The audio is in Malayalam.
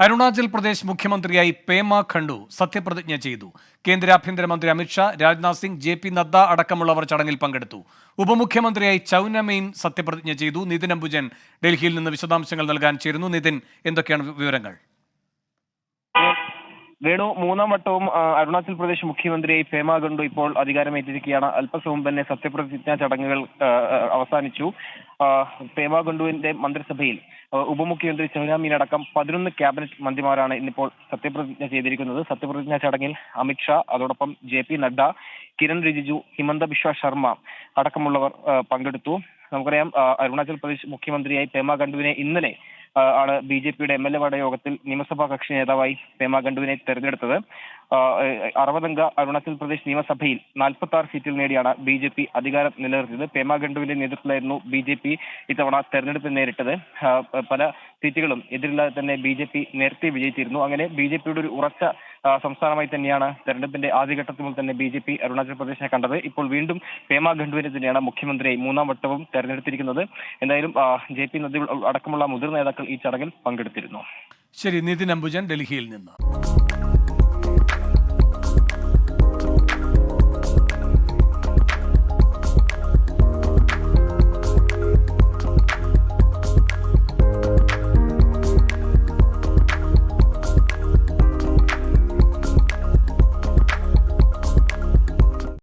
അരുണാചൽ പ്രദേശ് മുഖ്യമന്ത്രിയായി പേമ ഖണ്ഡു സത്യപ്രതിജ്ഞ ചെയ്തു. കേന്ദ്ര ആഭ്യന്തരമന്ത്രി അമിത്ഷാ രാജ്നാഥ് സിംഗ് ജെ പി നദ്ദ അടക്കമുള്ളവർ ചടങ്ങിൽ പങ്കെടുത്തു. ഉപമുഖ്യമന്ത്രിയായി ചൌനമെയിൻ സത്യപ്രതിജ്ഞ ചെയ്തു. നിതിൻ അംബുജൻ ഡൽഹിയിൽ നിന്ന് വിശദാംശങ്ങൾ നൽകാൻ ചേരുന്നു. നിതിൻ എന്തൊക്കെയാണ് വിവരങ്ങൾ? വേണു മൂന്നാം വട്ടവും അരുണാചൽ പ്രദേശ് മുഖ്യമന്ത്രിയായി പേമ ഖണ്ഡു ഇപ്പോൾ അധികാരമേറ്റിരിക്കുകയാണ്. അല്പസമയം മുമ്പ് തന്നെ സത്യപ്രതിജ്ഞാ ചടങ്ങുകൾ അവസാനിച്ചു. പേമ ഖണ്ഡുവിന്റെ മന്ത്രിസഭയിൽ ഉപമുഖ്യമന്ത്രി ഉപമുഖ്യമന്ത്രി ചൗരാമീൻ അടക്കം പതിനൊന്ന് ക്യാബിനറ്റ് മന്ത്രിമാരാണ് ഇന്നിപ്പോൾ സത്യപ്രതിജ്ഞ ചെയ്തിരിക്കുന്നത്. സത്യപ്രതിജ്ഞാ ചടങ്ങിൽ അമിത്ഷാ അതോടൊപ്പം ജെ പി നഡ്ഡ കിരൺ റിജിജു ഹിമന്ത ബിശ്വ ശർമ്മ അടക്കമുള്ളവർ പങ്കെടുത്തു. നമുക്കറിയാം അരുണാചൽ പ്രദേശ് മുഖ്യമന്ത്രിയായി പേമ ഖണ്ഡുവിനെ ഇന്നലെ ആണ് ബി ജെ പിയുടെ എം എൽ എമാരുടെ യോഗത്തിൽ നിയമസഭാ കക്ഷി നേതാവായി പേമ ഖണ്ഡുവിനെ തെരഞ്ഞെടുത്തത്. അറുപതംഗ അരുണാചൽ പ്രദേശ് നിയമസഭയിൽ നാൽപ്പത്തി ആറ് സീറ്റിൽ നേടിയാണ് ബി ജെ പി അധികാരം നിലനിർത്തിയത്. പേമ ഖണ്ഡുവിന്റെ നേതൃത്വത്തിലായിരുന്നു ബി ജെ പി ഇത്തവണ തെരഞ്ഞെടുപ്പ് നേരിട്ടത്. പല സീറ്റുകളും എതിരില്ലാതെ തന്നെ ബി ജെ പി നേരത്തെ വിജയിച്ചിരുന്നു. അങ്ങനെ ബി ജെ പിയുടെ ഒരു ഉറച്ച സംസ്ഥാനമായി തന്നെയാണ് തെരഞ്ഞെടുപ്പിന്റെ ആദ്യഘട്ടത്തിൽ മുതൽ തന്നെ ബി ജെ പി അരുണാചൽ പ്രദേശിനെ കണ്ടത്. ഇപ്പോൾ വീണ്ടും പേമ ഖണ്ഡുവിനെ തന്നെയാണ് മുഖ്യമന്ത്രി മൂന്നാം വട്ടവും തെരഞ്ഞെടുത്തിരിക്കുന്നത്. എന്തായാലും ജെ പി നദ്ദ അടക്കമുള്ള മുതിർന്ന നേതാക്കൾ ഈ ചടങ്ങിൽ പങ്കെടുത്തിരുന്നു. ശരി നിതിൻ അംബുജൻ ഡൽഹിയിൽ നിന്ന്.